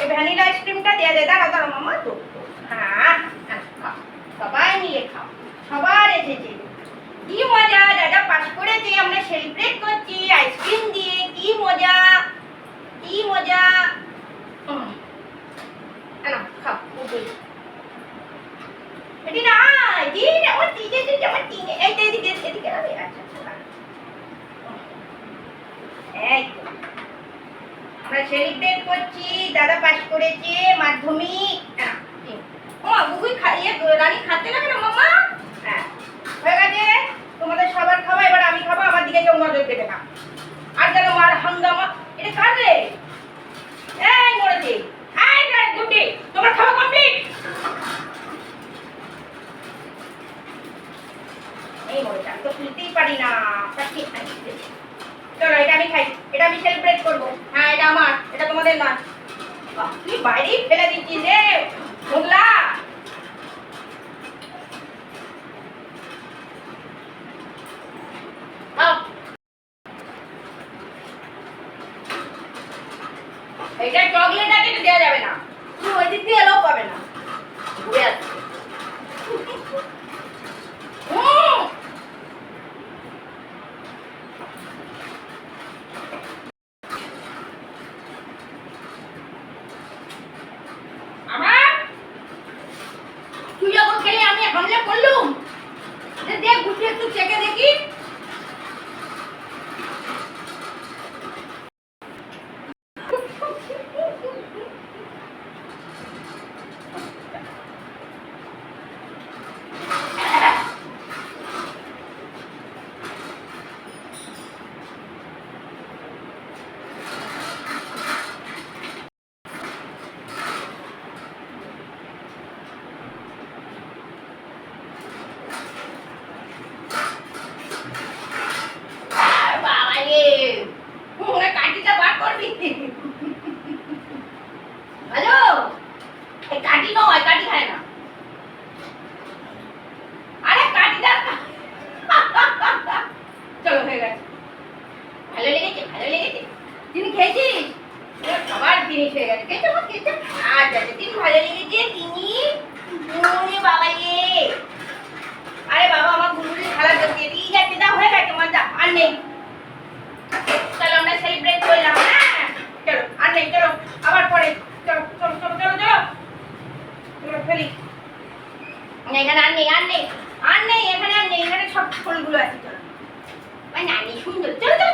এই ভ্যানিলা আইসক্রিমটা দিয়ে দে দাঁড়াও দাঁড়াও মামা তো। হ্যাঁ হ্যাঁ, সবাই নিয়ে খাও। সবার এসেছে। কি মজা দাদা পাস করেছে আমরা সেলিব্রেট করছি আইসক্রিম দিয়ে। কি মজা কি মজা। খাও এটি না জি আমার তিনে আমার তিনে এই তো এদিকে এদিকে আরে আচ্ছা আচ্ছা এই তো। আমরা সেলিব্রেট করছি দাদা পাস করেছে মাধ্যমিক। হ্যাঁ, এই। ওমা বুবুই খাইয়ে রানী খাতে না মামা হ্যাঁ হয়ে গেছে। তোমাদের সবার খাওয়া এবার আমি খাব আমার দিকে কেউ নজর দেবে না। আর যেন মার হাঙ্গামা এটা কার রে? এই মরেছে। এই গুড্ডি তোমার খাওয়া কমপ্লিট এই মরেছে আমি তো খুলতেই পারি না। চলো এটা আমি খাই। এটা আমি সেলিব্রেট করব। হ্যাঁ এটা আমার, এটা তোমাদের না। তুই বাইরেই ফেলে দিচ্ছিস রে, মোগলা। এটা চকলেট আছে দেওয়া যাবে না। তুই ওই দিক দিয়ে এলেও পাবে না। ঘুরে আসছে হুম। আমার তুই যখন হামলা করলুম? দেখ গুটি একটু চেকে দেখি আর বাবা রে ওরা কাঠিটা বার করবি হ্যালো কাঠি নয় কাটি খায় না। আরে কাঠিটা চলো, হয়ে গেছে। ভালো লেগেছে ভালো লেগেছে। তিনি খেয়েছিস খাবার জিনিস হয়ে গেছে। খেয়েছো খেয়েছো? আচ্ছা আচ্ছা তিনি ভালো লেগেছে? তিনি? বাবা এখানে আর নেই আর নেই আর নেই এখানে আর নেই এখানে সব ফুলগুলো আছে। চলো মানে নানি সুন্দর। চলো চলো